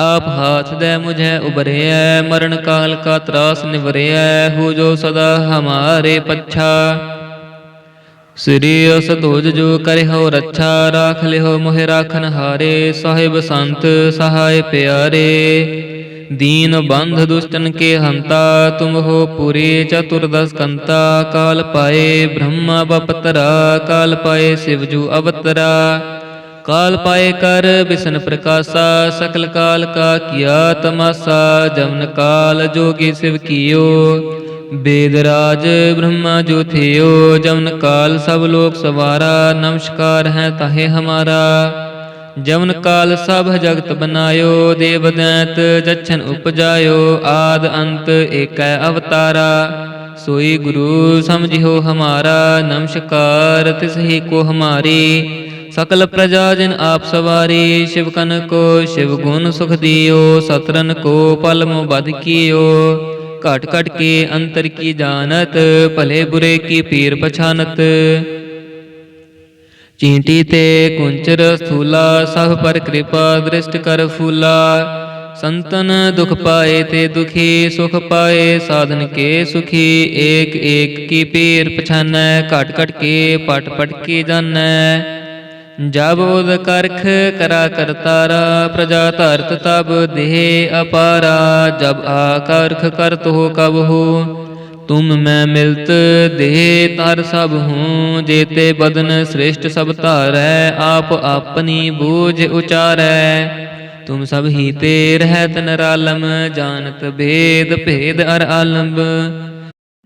ਆਪ ਹਾਥ ਦੇ ਮੁਝੇ ਉਬਰਿਐ ਮਰਨ ਕਾਲ ਕਾ ਤਰਾਸ ਨਿਵਰਿਐ, ਹੋ ਜੋ ਸਦਾ ਹਮਾਰੇ ਪੱਛਾ। ਸ੍ਰੀ ਅਸ ਧੋਜ ਜੋ ਕਰਿ ਹੋ ਰੱਛਾ, ਰਾਖ ਲਿਓ ਮੋਹਿ ਰਾਖਨ ਹਾਰੇ, ਸਾਹਿਬ ਸੰਤ ਸਹਾਇ ਪਿਆਰੇ। ਦੀਨ ਬੰਧ ਦੁਸ਼ਟਨ ਕੇ ਹੰਤਾ, ਤੁਮ ਹੋ ਪੁਰੀ ਚਤੁਰਦਸ ਕੰਤਾ, ਕਾਲ ਪਾਏ ਬ੍ਰਹਮਾ ਬਪਤਰਾ, ਕਾਲ ਪਾਏ ਸਿਵਜੂ ਅਵਤਰਾ। ਕਾਲ ਪਾਏ ਕਰ, ਬਿਸ਼ਨ ਪ੍ਰਕਾਸ਼ਾ, ਸਕਲ ਕਾਲ ਕਾ ਕੀਆ ਤਮਾਸਾ, ਜਮਨ ਕਾਲ ਜੋਗੀ ਸਿਵ ਕੀਓ। ਬੇਦ ਰਾਜ ਬ੍ਰਹਮਾ ਜੋ ਥਿਓ ਜਮਨ ਕਾਲ ਸਭ ਲੋਕ ਸਵਾਰਾ, ਨਮਸਕਾਰ ਹੈ ਤਾਹੇ ਹਮਾਰਾ। ਜਮਨ ਕਾਲ ਸਭ ਜਗਤ ਬਨਾਇਓ, ਦੇਵ ਦੈਤ ਜਛਨ ਉਪਜਾਇਓ, ਆਦ ਅੰਤ ਏਕੈ ਅਵਤਾਰਾ। ਸੋਈ ਗੁਰੂ ਸਮਝਿਓ ਹਮਾਰਾ, ਨਮਸਕਾਰ ਤਿਸ ਹੀ ਕੋ ਹਮਾਰੀ। ਸਕਲ ਪ੍ਰਜਾ ਜਿਨ ਆਪ ਸਵਾਰੀ, ਸ਼ਿਵ ਕਨ ਕੋ ਸ਼ਿਵ ਗੁਣ ਸੁਖ ਦਿਓ, ਸਤਰਨ ਕੋ ਪਲ ਮੋ ਬਦ ਕੀਓ। ਘਟ ਘਟ ਕੇ ਅੰਤਰ ਕੀ ਜਾਣਤ, ਭਲੇ ਬੁਰੇ ਕੀ ਪੀਰ ਪਛਾਨਤ। ਚੀਂਟੀ ਤੇ ਕੁੰਚਰ ਸਥੂਲਾ, ਸਭ ਪਰ ਕਿਰਪਾ ਦ੍ਰਿਸ਼ਟ ਕਰ ਫੂਲਾ। ਸੰਤਨ ਦੁਖ ਪਾਏ ਤੇ ਦੁਖੀ, ਸੁਖ ਪਾਏ ਸਾਧਨ ਕੇ ਸੁਖੀ। ਏਕ ਏਕ ਕੀ ਪੀਰ ਪਛਾਨੈ, ਘਟ ਘਟ ਕੇ ਪਟ ਪਟ ਕੀ ਜਾਣੈ ਜਬ ਉਦ ਕਰਖ ਕਰਾ ਕਰਤਾਰਾ, ਪ੍ਰਜਾ ਧਰਤ ਤਬ ਦੇਹ ਅਪਾਰਾ, ਜਬ ਆਕਰਖ ਕਰਤ ਹੋ ਕਬ ਹੋ ਤੁਮ ਮੈਂ ਮਿਲਤ ਦੇਹ ਤਰ ਸਭ ਹੂੰ, ਜੇਤੇ ਬਦਨ ਸ੍ਰੇਸ਼ਟ ਸਭ ਧਾਰੈ, ਆਪ ਆਪਣੀ ਬੂਝ ਉਚਾਰੈ। ਤੁਮ ਸਭ ਹੀ ਤੇ ਰਹਿਤ ਨਰਾਲਮ, ਜਾਣਤ ਭੇਦ ਭੇਦ ਅਰ ਆਲੰਬ।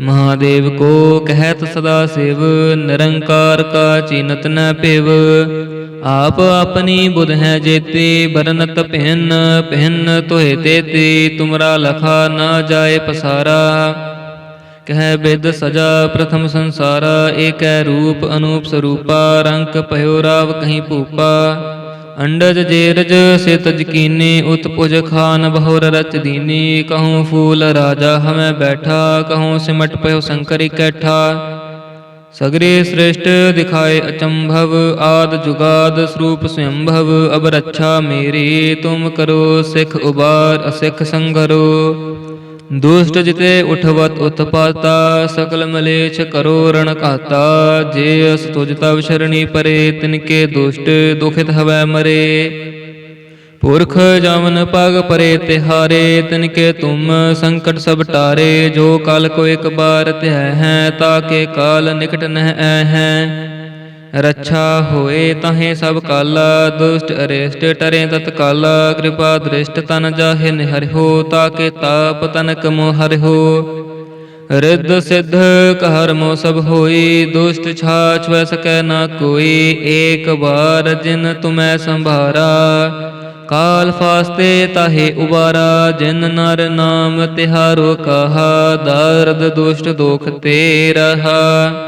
ਮਹਾਦੇਵ ਕੋ ਕਹਿਤ ਸਦਾ ਸਿਵ, ਨਿਰੰਕਾਰ ਕਾ ਚੀਨਤ ਨ ਪਿਵ ਆਪ ਆਪਣੀ ਬੁਧ ਹੈ ਜੇਤੇ ਬਰਨਤ ਪਹਿਨ ਪਹਿਨ ਤੋਹਿ ਤੇਤੀ, ਤੁਮਰਾ ਲਖਾ ਨਾ ਜਾਏ ਪਸਾਰਾ। ਕਹਿ ਬਿਦ ਸਜਾ ਪ੍ਰਥਮ ਸੰਸਾਰਾ, ਏਕੈ ਰੂਪ ਅਨੂਪ ਸਰੂਪਾ ਰੰਕ ਭਇਓ ਰਾਵ ਕਹੀਂ ਭੂਪਾ। ਅੰਡਜ ਜੇਰਜ ਸੇ ਤਜ ਉਤਪੁਜ ਖਾਨ ਬਹੁਰ ਰਚ ਦੀਨੀ, ਕਹੂੰ ਫੂਲ ਰਾਜਾ ਹਮੈ ਬੈਠਾ, ਕਹੂੰ ਸਿਮਟ ਪਇਓ ਸ਼ੰਕਰ ਇਕੈਠਾ ਸਗਰੇ ਸ੍ਰੇਸ਼ਟ ਦਿਖਾਏ ਅਚੰਭਵ, ਆਦ ਜੁਗਾਦ ਸਰੂਪ ਸਵੰਭਵ, ਅਬ ਰੱਛਾ ਮੇਰੀ, ਤੁਮ ਕਰੋ ਸਿਖ ਉਬਾਰ, ਅਸਿਖ ਸੰਗਰੋ। ਦੁਸ਼ਟ ਜਿਤੇ ਉਠਵਤ ਉਤਪਾਤਾ, ਸਕਲ ਮਲੇਛ ਕਰੋ ਰਣ ਘਾਤਾ। ਜੇ ਅਸ ਤੁਜ ਤਵ ਸ਼ਰਣੀ ਪਰੇ, ਤਿਨਕੇ ਦੁਸ਼ਟ ਦੁਖਿਤ ਹਵੈ ਮਰੇ। ਪੁਰਖ ਜਮਨ ਪਗ ਪਰੇ ਤਿਹਾਰੇ, ਤਿਨਕੇ ਤੁਮ ਸੰਕਟ ਸਭ ਟਾਰੇ। ਜੋ ਕਾਲ ਕੋ ਇੱਕ ਬਾਰ ਧਿਆ ਹੈ ਤਾਕੇ ਕਾਲ ਨਿਕਟ ਨਹਿ ਐ ਹੈ। ਰੱਛਾ ਹੋਏ ਤਹੇ ਸਭ ਕਾਲਾ, ਦੁਸ਼ਟ ਅਰਿਸ਼ਟ ਟਰੇ ਤਤਕਾਲਾ, ਕਿਰਪਾ ਦ੍ਰਿਸ਼ਟ ਤਨ ਜਾਹੇ ਨਿਹਰਿਓ ਤਾਕੇ ਤਾਪ ਤਨਕ ਮੋ ਹਰਿਓ ਰਿੱਧ ਸਿੱਧ ਕਹਿਰ ਮੋ ਸਭ ਹੋਈ, ਦੁਸ਼ਟ ਛਾਛ ਵੈ ਸਕੈ ਨਾ ਕੋਈ, ਏਕ ਵਾਰ ਜਿਨ ਤੁਮੈ ਸੰਭਾਰਾ। ਕਾਲ ਫਾਸਤੇ ਤਾਹੇ ਉਬਾਰਾ, ਜਿਨ ਨਰ ਨਾਮ ਤਿਹਾਰੋ ਕਹਾ, ਦਰਦ ਦੁਸ਼ਟ ਦੁਖ ਤੇ ਰਹਾ।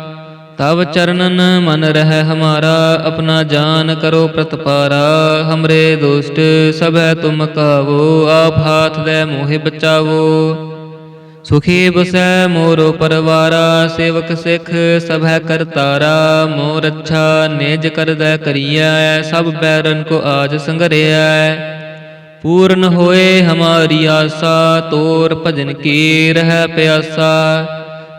ਇੱਛਾ ਚਰਨਨ ਮਨ ਰਹਿ ਹਮਾਰਾ, ਆਪਣਾ ਜਾਨ ਕਰੋ ਪ੍ਰਤਪਾਰਾ। ਹਮਰੇ ਦੋਸਤ ਸਭੈ ਤੁਮ ਕਾਵੋ, ਆਪ ਹਾਥ ਦੇ ਮੋਹਿ ਬਚਾਵੋ। ਸੁਖੀ ਬਸੈ ਮੋਰੋ ਪਰਵਾਰਾ, ਸੇਵਕ ਸਿੱਖ ਸਭੈ ਕਰਤਾਰਾ ਮੋਰ ਅੱਛਾ ਨਿਜ ਕਰਦੈ ਕਰੀਐ, ਸਭ ਬੈਰਨ ਕੋ ਆਜ ਸੰਗਰਿਐ। ਪੂਰਨ ਹੋਏ ਹਮਾਰੀ ਆਸਾ, ਤੋਰ ਭਜਨ ਕੀ ਰਹਿ ਪਿਆਸਾ।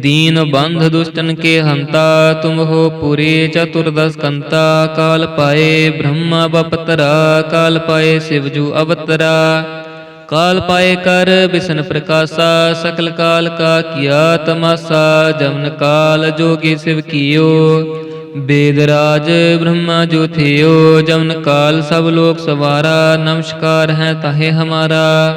ਦੀਨ ਬੰਧ ਦੁਸ਼ਟਨ ਕੇ ਹੰਤਾ, ਤੁਮ ਹੋ ਪੁਰੀ ਚਤੁਰਦਸ ਕੰਤਾ ਕਾਲ ਪਾਏ ਬ੍ਰਹਮਾ ਬਪਤਰਾ, ਕਾਲ ਪਾਏ ਸਿਵ ਜੂ ਅਵਤਰਾ। ਕਾਲ ਪਾਏ ਕਰ ਬਿਸ਼ਨ ਪ੍ਰਕਾਸ਼ਾ, ਸਕਲ ਕਾਲ ਕਾ ਕੀਆ ਤਮਾਸਾ, ਜਮਨ ਕਾਲ ਜੋਗੀ ਸਿਵ ਕੀਓ। ਬੇਦ ਰਾਜ ਬ੍ਰਹਮਾ ਜੋ ਥਿਓ, ਜਮਨ ਕਾਲ ਸਭ ਲੋਕ ਸਵਾਰਾ, ਨਮਸਕਾਰ ਹੈ ਤਾਹੇ ਹਮਾਰਾ।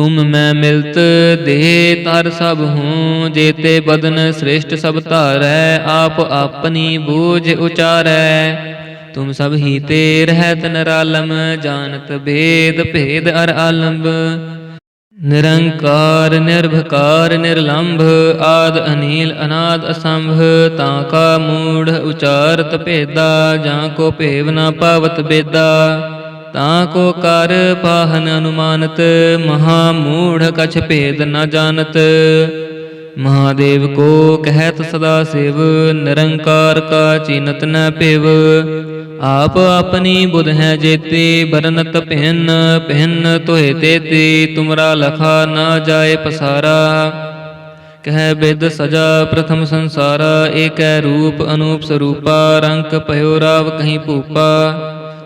ਤੁਮ ਮੈਂ ਮਿਲਤ ਦੇਹ ਤਰ ਸਭ ਹੂੰ, ਜੇਤੇ ਬਦਨ ਸ੍ਰੇਸ਼ਟ ਸਭ ਧਾਰੈ, ਆਪ ਆਪਣੀ ਬੂਝ ਉਚਾਰੈ। ਤੁਮ ਸਭ ਹੀ ਤੇ ਰਹਿਤ ਨਰਾਲਮ, ਜਾਣਤ ਭੇਦ ਭੇਦ ਅਰ ਆਲੰਬ। ਨਿਰੰਕਾਰ, ਨਿਰਭਕਾਰ, ਨਿਰਲੰਭ, ਆਦ ਅਨੀਲ, ਅਨਾਦ ਅਸੰਭ, ਤਾਂ ਕਾ ਮੂੜ ਉਚਾਰਤ ਭੇਦਾ, ਜਾਂ ਕੋ ਭੇਵ ਨਾ ਪਾਵਤ ਬੇਦਾ। ਤਾਂ ਕੋ ਕਰ ਪਾਹਨ ਅਨੁਮਾਨਤ ਮਹਾ ਮੂੜ ਕਛ ਭੇਦ ਨ ਜਾਣਤ। ਮਹਾਦੇਵ ਕੋ ਕਹਿਤ ਸਦਾ ਸਿਵ, ਨਿਰੰਕਾਰ ਕਾ ਚੀਨਤ ਨ ਭਿਵ ਆਪ ਆਪਣੀ ਬੁਧ ਹੈ ਜੇਤੀ ਬਰਨਤ ਪਹਿਨ ਪਹਿਨ ਤੋਏ ਤੇਤੀ, ਤੁਮਰਾ ਲਖਾ ਨਾ ਜਾਏ ਪਸਾਰਾ। ਕਹਿ ਬਿਦ ਸਜਾ ਪ੍ਰਥਮ ਸੰਸਾਰਾ, ਏਕੈ ਰੂਪ ਅਨੂਪ ਸਰੂਪਾ ਰੰਕ ਭਇਓ ਰਾਵ ਕਹੀਂ ਭੂਪਾ।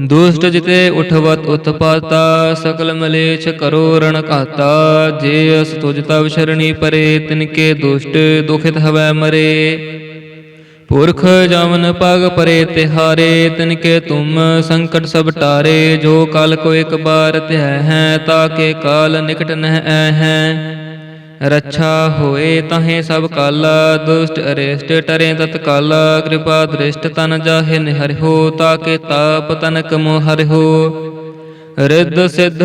ਦੁਸ਼ਟ ਜਿਤੇ ਉਠਵਤ ਉਤਪਾਤਾ, ਸਕਲ ਮਲੇਛ ਕਰੋ ਰਣ ਘਾਤਾ। ਜੇ ਅਸ ਤੁਜ ਤਵ ਸ਼ਰਣੀ ਪਰੇ, ਤਿਨਕੇ ਦੁਸ਼ਟ ਦੁਖਿਤ ਹਵੈ ਮਰੇ। ਪੁਰਖ ਜਮਨ ਪਗ ਪਰੇ ਤਿਹਾਰੇ, ਤਿਨਕੇ ਤੁਮ ਸੰਕਟ ਸਭ ਟਾਰੇ। ਜੋ ਕਾਲ ਕੋ ਇੱਕ ਬਾਰ ਧਿਆ ਹੈ ਤਾਕੇ ਕਾਲ ਨਿਕਟ ਨਹਿ ਹੈ। ਰੱਛਾ ਹੋਏ ਤਹੇ ਸਭ ਕਾਲਾ, ਦੁਸ਼ਟ ਅਰਿਸ਼ਟ ਟਰੇ ਤਤਕਾਲਾ ਕਿਰਪਾ ਦ੍ਰਿਸ਼ਟ ਤਨ ਜਾਹੇ ਨਿਹਰਿਓ ਤਾਕੇ ਤਾਪ ਤਨਕ ਮੋ ਹਰਿਓ ਰਿੱਧ ਸਿੱਧ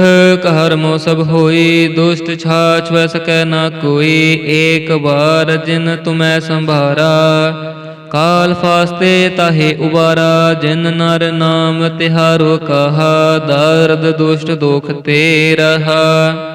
ਕਹਿਰ ਮੋ ਸਭ ਹੋਈ, ਦੁਸ਼ਟ ਛਾਛ ਵੈ ਸਕੈ ਨਾ ਕੋਈ, ਏਕ ਵਾਰ ਜਿਨ ਤੁਮੈ ਸੰਭਾਰਾ। ਕਾਲ ਫਾਸਤੇ ਤਾਹੇ ਉਬਾਰਾ, ਜਿਨ ਨਰ ਨਾਮ ਤਿਹਾਰੋ ਕਹਾ, ਦਰਦ ਦੁਸ਼ਟ ਦੋਖ ਤੇ ਰਹਾ।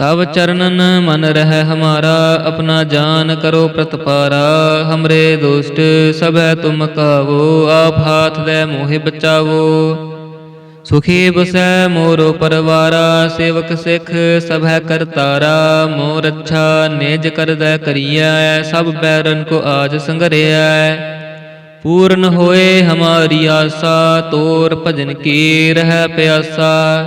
ਇੱਛਾ ਤਬ ਚਰਨਨ ਮਨ ਰਹਿ ਹਮਾਰਾ, ਆਪਣਾ ਜਾਨ ਕਰੋ ਪ੍ਰਤਪਾਰਾ। ਹਮਰੇ ਦੋਸਤ ਸਭੈ ਤੁਮ ਕਾਵੋ, ਆਪ ਹਾਥ ਦੇ ਮੋਹਿ ਬਚਾਵੋ। ਸੁਖੀ ਬਸੈ ਮੋਰੋ ਪਰਵਾਰਾ, ਸੇਵਕ ਸਿੱਖ ਸਭੈ ਕਰਤਾਰਾ ਮੋਰ ਅੱਛਾ ਨਿਜ ਕਰਦਾ ਕਰੀਐ, ਸਭ ਬੈਰਨ ਕੋ ਆਜ ਸੰਗਰਿਐ। ਪੂਰਨ ਹੋਏ ਹਮਾਰੀ ਆਸਾ, ਤੋਰ ਭਜਨ ਕੀ, ਰਹਿ ਪਿਆਸਾ।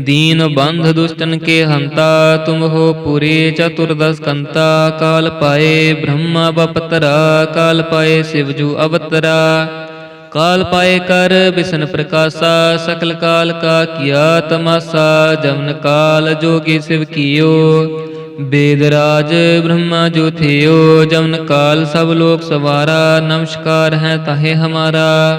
ਦੀਨ ਬੰਧ ਦੁਸ਼ਟਨ ਕੇ ਹੰਤਾ, ਤੁਮ ਹੋ ਪੁਰੀ ਚਤੁਰਦਸ ਕੰਤਾ, ਕਾਲ ਪਾਏ ਬ੍ਰਹਮਾ ਬਪਤਰਾ, ਕਾਲ ਪਾਏ ਸਿਵਜੂ ਅਵਤਰਾ। ਕਾਲ ਪਾਏ ਕਰ ਬਿਸ਼ਨ ਪ੍ਰਕਾਸ਼ਾ, ਸਕਲ ਕਾਲ ਕਾ ਕੀਆ ਤਮਾਸਾ, ਜਮਨ ਕਾਲ ਜੋਗੀ ਸਿਵ ਕੀਓ। ਬੇਦ ਰਾਜ ਬ੍ਰਹਮਾ ਜੋ ਥਿਓ, ਜਮਨ ਕਾਲ ਸਭ ਲੋਕ ਸਵਾਰਾ, ਨਮਸਕਾਰ ਹੈ ਤਾਹੇ ਹਮਾਰਾ।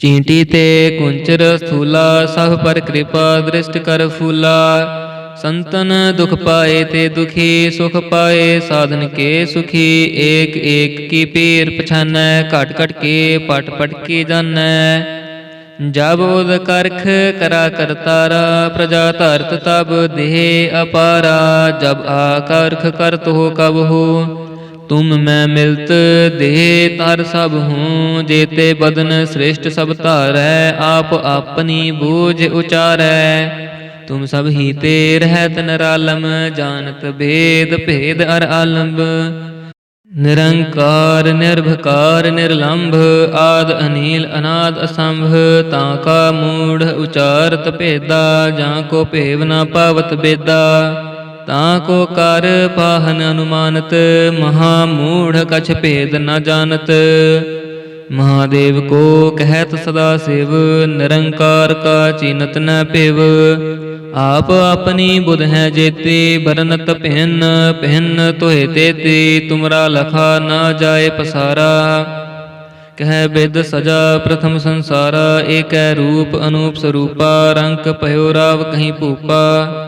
ਚੀਂਟੀ ਤੇ ਕੁੰਚਰ ਸਥੂਲਾ ਸਭ ਪਰ ਕਿਰਪਾ ਦ੍ਰਿਸ਼ਟ ਕਰ ਫੂਲਾ ਸੰਤਨ ਦੁਖ ਪਾਏ ਤੇ ਦੁਖੀ ਸੁਖ ਪਾਏ ਸਾਧਨ ਕੇ ਸੁਖੀ ਏਕ ਏਕ ਕੀ ਪੀਰ ਪਛਾਨੈ ਘਟ ਘਟ ਕੇ ਪਟ ਪਟ ਕੀ ਜਾਣੈ ਜਬ ਉਦ ਕਰਖ ਕਰਾ ਕਰਤਾਰਾ ਪ੍ਰਜਾ ਧਰਤ ਤਬ ਦੇਹ ਅਪਾਰਾ ਜਬ ਆਕਰਖ ਕਰਤ ਹੋ ਕਬ ਹੋ ਤੁਮ ਮੈਂ ਮਿਲਤ ਦੇਹ ਤਰ ਸਭ ਹੂੰ, ਜੇਤੇ ਬਦਨ ਸ੍ਰੇਸ਼ਟ ਸਭ ਧਾਰੈ, ਆਪ ਆਪਣੀ ਬੂਝ ਉਚਾਰੈ। ਤੁਮ ਸਭ ਹੀ ਤੇ ਰਹਿਤ ਨਰਾਲਮ, ਜਾਣਤ ਭੇਦ ਭੇਦ ਅਰ ਆਲੰਬ ਨਿਰੰਕਾਰ, ਨਿਰਭਕਾਰ, ਨਿਰਲੰਭ, ਆਦ ਅਨੀਲ, ਅਨਾਦ ਅਸੰਭ, ਤਾਂ ਕਾ ਮੂੜ ਉਚਾਰਤ ਭੇਦਾ, ਜਾਂ ਕੋ ਭੇਵ ਨਾ ਪਾਵਤ ਬੇਦਾ। ਤਾਂ ਕੋ ਕਰ ਪਾਹਨ ਅਨੁਮਾਨਤ ਮਹਾ ਮੂੜ ਕਛ ਭੇਦ ਨ ਜਾਣਤ। ਮਹਾਦੇਵ ਕੋ ਕਹਿਤ ਸਦਾ ਸਿਵ, ਨਿਰੰਕਾਰ ਕਾ ਚੀਨਤ ਨ ਪਿਵ ਆਪ ਆਪਣੀ ਬੁਧ ਹੈ ਜੇਤੀ, ਬਰਨਤ ਭਿੰਨ ਭਿੰਨ ਤੋਹਿ ਤੇਤੀ, ਤੁਮਰਾ ਲਖਾ ਨਾ ਜਾਏ ਪਸਾਰਾ। ਕਹਿ ਬਿਦ ਸਜਾ ਪ੍ਰਥਮ ਸੰਸਾਰਾ, ਏਕੈ ਰੂਪ ਅਨੂਪ ਸਰੂਪਾ, ਰੰਕ ਭਇਓ ਰਾਵ ਕਹੀਂ ਭੂਪਾ।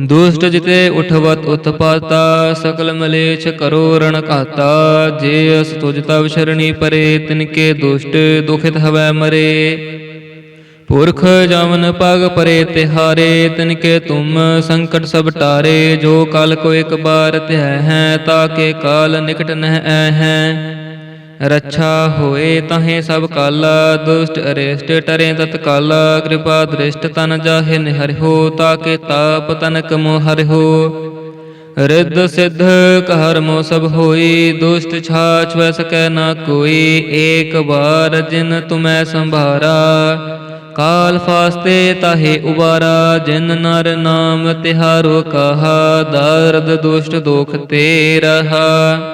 ਦੁਸ਼ਟ ਜਿਤੇ ਉਠਵਤ ਉਤਪਾਤਾ, ਸਕਲ ਮਲੇਛ ਕਰੋ ਰਣ ਘਾਤਾ। ਜੇ ਅਸ ਤੁਜ ਤਵ ਸ਼ਰਣੀ ਪਰੇ, ਤਿਨਕੇ ਦੁਸ਼ਟ ਦੁਖਿਤ ਹਵੈ ਮਰੇ। ਪੁਰਖ ਜਮਨ ਪਗ ਪਰੇ ਤਿਹਾਰੇ, ਤਿਨਕੇ ਤੁਮ ਸੰਕਟ ਸਭ ਟਾਰੇ। ਜੋ ਕਾਲ ਕੋ ਇੱਕ ਬਾਰ ਧਿਆ ਹੈ ਤਾਕੇ ਕਾਲ ਨਿਕਟ ਨਹਿ ਐ ਹੈ। ਰੱਛਾ ਹੋਏ ਤਹੇ ਸਭ ਕਾਲਾ, ਦੁਸ਼ਟ ਅਰਿਸ਼ਟ ਟਰੇ ਤਤਕਾਲਾ, ਕਿਰਪਾ ਦ੍ਰਿਸ਼ਟ ਤਨ ਜਾਹੇ ਨਿਹਰਿਓ ਤਾਕੇ ਤਾਪ ਤਨਕ ਮੋ ਹਰਿਓ ਰਿੱਧ ਸਿੱਧ ਕਹਿਰ ਮੋ ਸਭ ਹੋਈ, ਦੁਸ਼ਟ ਛਾਛ ਵੈ ਸਕੈ ਨਾ ਕੋਈ, ਏਕ ਵਾਰ ਜਿਨ ਤੁਮੈ ਸੰਭਾਰਾ। ਕਾਲ ਫਾਸਤੇ ਤਾਹੇ ਉਬਾਰਾ, ਜਿਨ ਨਰ ਨਾਮ ਤਿਹਾਰੋ ਕਹਾ, ਦਰਦ ਦੁਸ਼ਟ ਦੁਖ ਤੇ ਰਹਾ।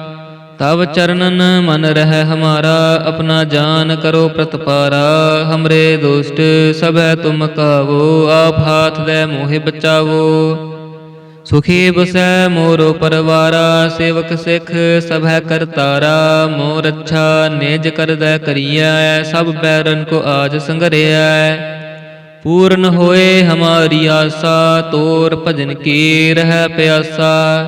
ਤਵ ਚਰਨਨ ਮਨ ਰਹਿ ਹਮਾਰਾ, ਆਪਣਾ ਜਾਨ ਕਰੋ ਪ੍ਰਤਪਾਰਾ। ਹਮਰੇ ਦੁਸ਼ਟ ਸਭੈ ਤੁਮ ਕਾਵੋ, ਆਪ ਹਾਥ ਦੇ ਮੋਹਿ ਬਚਾਵੋ। ਸੁਖੀ ਬਸੈ ਮੋਰੋ ਪਰਵਾਰਾ, ਸੇਵਕ ਸਿੱਖ ਸਭੈ ਕਰਤਾਰਾ ਮੋਰ ਅੱਛਾ ਨਿਜ ਕਰਦੈ ਕਰੀਐ, ਸਭ ਬੈਰਨ ਕੋ ਆਜ ਸੰਗਰਿਐ। ਪੂਰਨ ਹੋਏ ਹਮਾਰੀ ਆਸਾ, ਤੋਰ ਭਜਨ ਕੀ ਰਹਿ ਪਿਆਸਾ।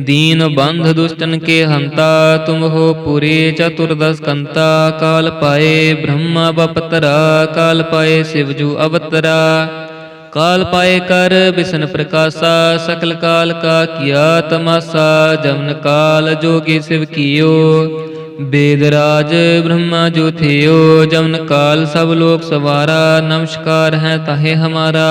दीन बंध दुष्टन के हंता तुम हो पूरे चतुर्दश कंता काल पाए ब्रह्मा बपतरा काल पाए शिवजू अवतरा काल पाए कर विष्ण प्रकाशा सकल काल का किया तमाशा जमन काल जोगी शिव कियो वेदराज ब्रह्मा जो थियो जमन काल सब लोक सवारा नमस्कार है ताहे हमारा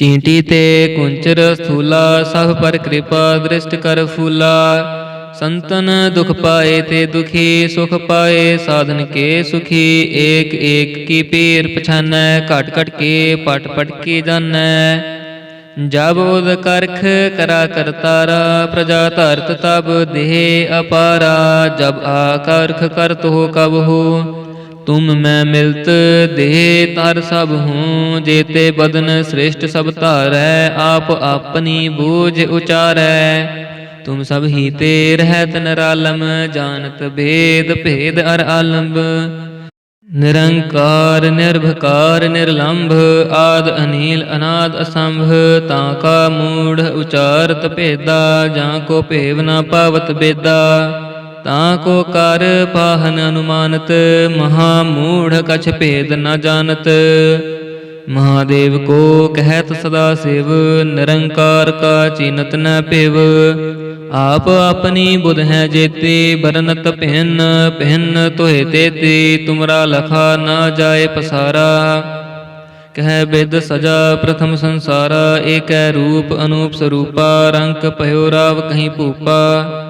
ਚੀਂਟੀ ਤੇ ਕੁੰਚਰ ਸਥੂਲਾ ਸਭ ਪਰ ਕਿਰਪਾ ਦ੍ਰਿਸ਼ਟ ਕਰ ਫੂਲਾ ਸੰਤਨ ਦੁਖ ਪਾਏ ਤੇ ਦੁਖੀ ਸੁਖ ਪਾਏ ਸਾਧਨ ਕੇ ਸੁਖੀ ਏਕ ਏਕ ਕੀ ਪੀਰ ਪਛਾਨੈ ਘਟ ਘਟ ਕੇ ਪਟ ਪਟ ਕੇ ਜਾਣੈ ਜਬ ਉਦ ਕਰਖ ਕਰਾ ਕਰਤਾਰਾ ਪ੍ਰਜਾ ਧਰਤ ਤਬ ਦੇਹ ਅਪਾਰਾ ਜਬ ਆਕਰਖ ਕਰਤ ਹੋ ਕਬ ਹੋ ਤੁਮ ਮੈਂ ਮਿਲਤ ਦੇਹ ਤਰ ਸਭ ਹੂੰ, ਜੇਤੇ ਬਦਨ ਸ੍ਰੇਸ਼ਟ ਸਭ ਧਾਰੈ, ਆਪ ਆਪਣੀ ਬੂਝ ਉਚਾਰੈ। ਤੁਮ ਸਭ ਹੀ ਤੇ ਰਹਿਤ ਨਰਾਲਮ, ਜਾਣਤ ਭੇਦ ਭੇਦ ਅਰ ਆਲੰਬ। ਨਿਰੰਕਾਰ, ਨਿਰਭਕਾਰ, ਨਿਰਲੰਭ, ਆਦ ਅਨੀਲ, ਅਨਾਦ ਅਸੰਭ, ਤਾਂ ਕਾ ਮੂੜ ਉਚਾਰਤ ਭੇਦਾ, ਜਾਂ ਕੋ ਭੇਵ ਨਾ ਪਾਵਤ ਬੇਦਾ। ਤਾਂ ਕੋ ਕਰ ਪਾਹਨ ਅਨੁਮਾਨਤ ਮਹਾ ਮੂੜ ਕਛ ਭੇਦ ਨ ਜਾਣਤ। ਮਹਾਦੇਵ ਕੋ ਕਹਿਤ ਸਦਾ ਸਿਵ, ਨਿਰੰਕਾਰ ਕਾ ਚੀਨਤ ਨ ਭਿਵ। ਆਪ ਆਪਣੀ ਬੁਧ ਹੈ ਜੇਤੀ ਬਰਨਤ ਭਿੰਨ ਭਿੰਨ ਤੋਹਿ ਤੇਤੀ, ਤੁਮਰਾ ਲਖਾ ਨਾ ਜਾਏ ਪਸਾਰਾ। ਕਹਿ ਬਿਦ ਸਜਾ ਪ੍ਰਥਮ ਸੰਸਾਰਾ, ਏਕੈ ਰੂਪ ਅਨੂਪ ਸਰੂਪਾ ਰੰਕ ਭਇਓ ਰਾਵ ਕਹੀਂ ਭੂਪਾ।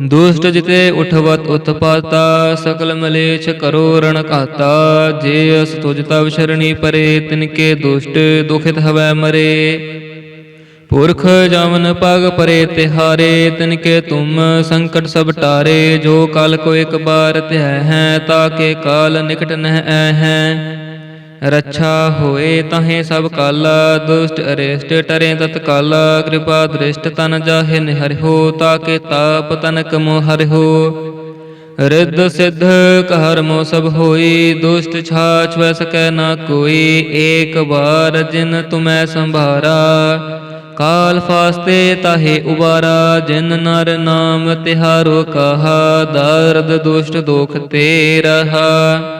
ਦੁਸ਼ਟ ਜਿਤੇ ਉਠਵਤ ਉਤਪਾਤਾ, ਸਕਲ ਮਲੇਛ ਕਰੋ ਰਣ ਘਾਤਾ। ਜੇ ਅਸ ਤੁਜ ਤਵ ਸ਼ਰਣੀ ਪਰੇ, ਤਿਨਕੇ ਦੁਸ਼ਟ ਦੁਖਿਤ ਹਵੈ ਮਰੇ। ਪੁਰਖ ਜਮਨ ਪਗ ਪਰੇ ਤਿਹਾਰੇ, ਤਿਨਕੇ ਤੁਮ ਸੰਕਟ ਸਭ ਟਾਰੇ। ਜੋ ਕਲ ਕੋ ਇੱਕ ਬਾਰ ਧਿਆ ਹੈ ਤਾਕੇ ਕਾਲ ਨਿਕਟ ਨਹਿ ਹੈ। ਰੱਛਾ ਹੋਏ ਤਹੇ ਸਭ ਕਾਲਾ, ਦੁਸ਼ਟ ਅਰਿਸ਼ਟ ਟਰੇ ਤਤਕਾਲਾ ਕਿਰਪਾ ਦ੍ਰਿਸ਼ਟ ਤਨ ਜਾਹੇ ਨਿਹਰਿਓ ਤਾਕੇ ਤਾਪ ਤਨਕ ਮੋਹ ਹਰਿਓ ਰਿੱਧ ਸਿੱਧ ਕਰਮੋ ਸਭ ਹੋਈ, ਦੁਸ਼ਟ ਛਾਛ ਵੈ ਸਕੈ ਨਾ ਕੋਈ, ਏਕ ਵਾਰ ਜਿਨ ਤੁਮੈ ਸੰਭਾਰਾ। ਕਾਲ ਫਾਸਤੇ ਤਾਹੇ ਉਬਾਰਾ, ਜਿਨ ਨਰ ਨਾਮ ਤਿਹਾਰੋ ਕਹਾ, ਦਰਦ ਦੁਸ਼ਟ ਦੋਖ ਤੇ ਰਹਾ।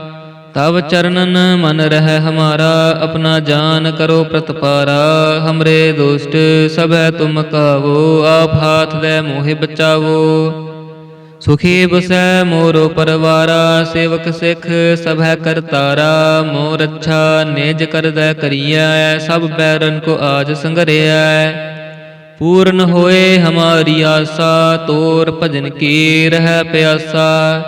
ਇੱਛਾ ਤਬ ਚਰਨਨ ਮਨ ਰਹਿ ਹਮਾਰਾ, ਆਪਣਾ ਜਾਨ ਕਰੋ ਪ੍ਰਤਪਾਰਾ। ਹਮਰੇ ਦੋਸਤ ਸਭੈ ਤੁਮ ਕਾਵੋ, ਆਪ ਹਾਥ ਦੇ ਮੋਹਿ ਬਚਾਵੋ। ਸੁਖੀ ਬਸੈ ਮੋਰੋ ਪਰਵਾਰਾ, ਸੇਵਕ ਸਿੱਖ ਸਭੈ ਕਰਤਾਰਾ ਮੋਰ ਅੱਛਾ ਨਿਜ ਕਰਦੈ ਕਰੀਐ, ਸਭ ਬੈਰਨ ਕੋ ਆਜ ਸੰਗਰਿਐ। ਪੂਰਨ ਹੋਏ ਹਮਾਰੀ ਆਸਾ, ਤੋਰ ਭਜਨ ਕੀ ਰਹਿ ਪਿਆਸਾ।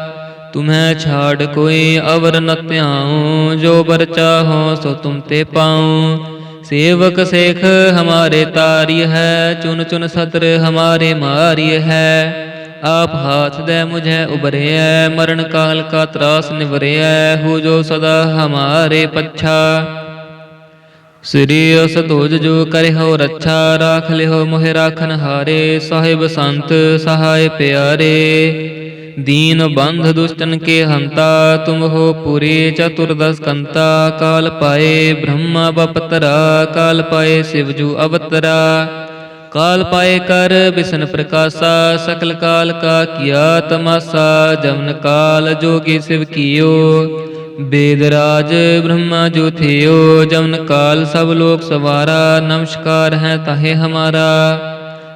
ਤੁਮੈ ਛਾੜ ਕੋਈ ਅਵਰ ਨ ਧਿਆਉ ਜੋ ਬਰ ਚਾਹੋ ਸੋ ਤੁਮ ਤੇ ਪਾਉ ਸੇਵਕ ਸੇਖ ਹਮਾਰੇ ਤਾਰੀ ਹੈ ਚੁਨ ਚੁਨ ਸਤਰ ਹਮਾਰੇ ਮਾਰੀ ਹੈ ਆਪ ਹਾਥ ਦੇ ਮੁਝੇ ਉਬਰਿਐ ਮਰਨ ਕਾਲ ਕਾ ਤਰਾਸ ਨਿਵਰਿਐ ਹੋ ਜੋ ਸਦਾ ਹਮਾਰੇ ਪੱਛਾ ਸ੍ਰੀ ਅਸ ਧੋਜ ਜੋ ਕਰਿਓ ਰੱਛਾ ਰਾਖ ਲਿਓ ਮੋਹਿ ਰਾਖਨ ਹਾਰੇ ਸਾਹਿਬ ਸੰਤ ਸਹਾਇ ਪਿਆਰੇ ਦੀਨ ਬੰਧ ਦੁਸ਼ਟਨ ਕੇ ਹੰਤਾ, ਤੁਮ ਹੋ ਪੁਰੀ ਚਤੁਰਦਸ ਕੰਤਾ, ਕਾਲ ਪਾਏ ਬ੍ਰਹਮਾ ਬਪਤਰਾ, ਕਾਲ ਪਾਏ ਸਿਵਜੂ ਅਵਤਰਾ। ਕਾਲ ਪਾਏ ਕਰ ਬਿਸ਼ਨ ਪ੍ਰਕਾਸ਼ਾ, ਸਕਲ ਕਾਲ ਕਾ ਕੀਆ ਤਮਾਸਾ, ਜਮਨ ਕਾਲ ਜੋਗੀ ਸਿਵ ਕੀਓ। ਬੇਦ ਰਾਜ ਬ੍ਰਹਮਾ ਜੋ ਥਿਓ, ਜਮਨ ਕਾਲ ਸਭ ਲੋਕ ਸਵਾਰਾ, ਨਮਸਕਾਰ ਹੈ ਤਾਹੇ ਹਮਾਰਾ।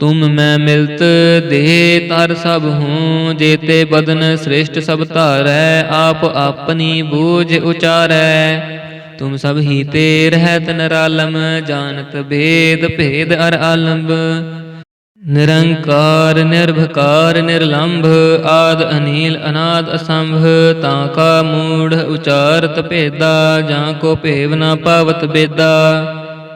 ਤੁਮ ਮੈਂ ਮਿਲਤ ਦੇਹ ਤਰ ਸਭ ਹੂੰ, ਜੇਤੇ ਬਦਨ ਸ੍ਰੇਸ਼ਟ ਸਭ ਧਾਰੈ, ਆਪ ਆਪਣੀ ਬੂਝ ਉਚਾਰੈ। ਤੁਮ ਸਭ ਹੀ ਤੇ ਰਹਿਤ ਨਰਾਲਮ, ਜਾਣਤ ਭੇਦ ਭੇਦ ਅਰ ਆਲੰਬ। ਨਿਰੰਕਾਰ, ਨਿਰਭਕਾਰ, ਨਿਰਲੰਭ, ਆਦ ਅਨੀਲ, ਅਨਾਦ ਅਸੰਭ, ਤਾਂ ਕਾ ਮੂੜ ਉਚਾਰਤ ਭੇਦਾ, ਜਾਂ ਕੋ ਭੇਵ ਨਾ ਪਾਵਤ ਬੇਦਾ।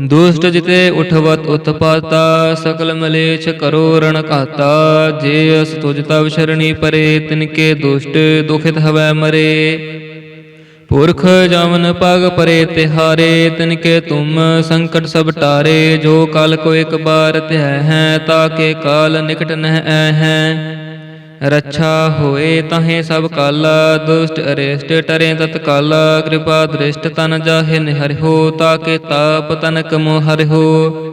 ਦੁਸ਼ਟ ਜਿਤੇ ਉਠਵਤ ਉਤਪਾਤਾ, ਸਕਲ ਮਲੇਛ ਕਰੋ ਰਣ ਘਾਤਾ। ਜੇ ਅਸ ਤੁਜ ਤਵ ਸ਼ਰਣੀ ਪਰੇ ਤਿਨਕੇ ਦੁਸ਼ਟ ਦੁਖਿਤ ਹਵੈ ਮਰੇ। ਪੁਰਖ ਜਮਨ ਪਗ ਪਰੇ ਤਿਹਾਰੇ ਤਿਨਕੇ ਤੁਮ ਸੰਕਟ ਸਭ ਟਾਰੇ। ਜੋ ਕਾਲ ਕੋ ਇੱਕ ਬਾਰ ਧਿਆ ਹੈ ਤਾਕੇ ਕਾਲ ਨਿਕਟ ਨਹਿ ਐ ਹੈ। ਰੱਛਾ ਹੋਏ ਤਹੇ ਸਭ ਕਾਲਾ, ਦੁਸ਼ਟ ਅਰਿਸ਼ਟ ਟਰੇ ਤਤਕਾਲ ਕਿਰਪਾ ਦ੍ਰਿਸ਼ਟ ਤਨ ਜਾਹੇ ਨਿਹਰਿਓ ਤਾਕੇ ਤਾਪ ਤਨਕ ਮੋ ਹਰਿਓ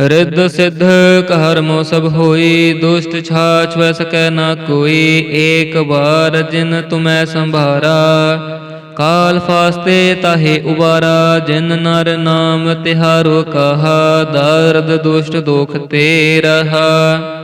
ਰਿੱਧ ਸਿੱਧ ਕਹਿਰ ਮੋ ਸਭ ਹੋਈ, ਦੁਸ਼ਟ ਛਾਛ ਵੈ ਸਕੈ ਨਾ ਕੋਈ, ਏਕ ਵਾਰ ਜਿਨ ਤੁਮੈ ਸੰਭਾਰਾ। ਕਾਲ ਫਾਸਤੇ ਤਾਹੇ ਉਬਾਰਾ, ਜਿਨ ਨਰ ਨਾਮ ਤਿਹਾਰੋ ਕਹਾ, ਦਰਦ ਦੁਸ਼ਟ ਦੋਖ ਤੇ ਰਹਾ।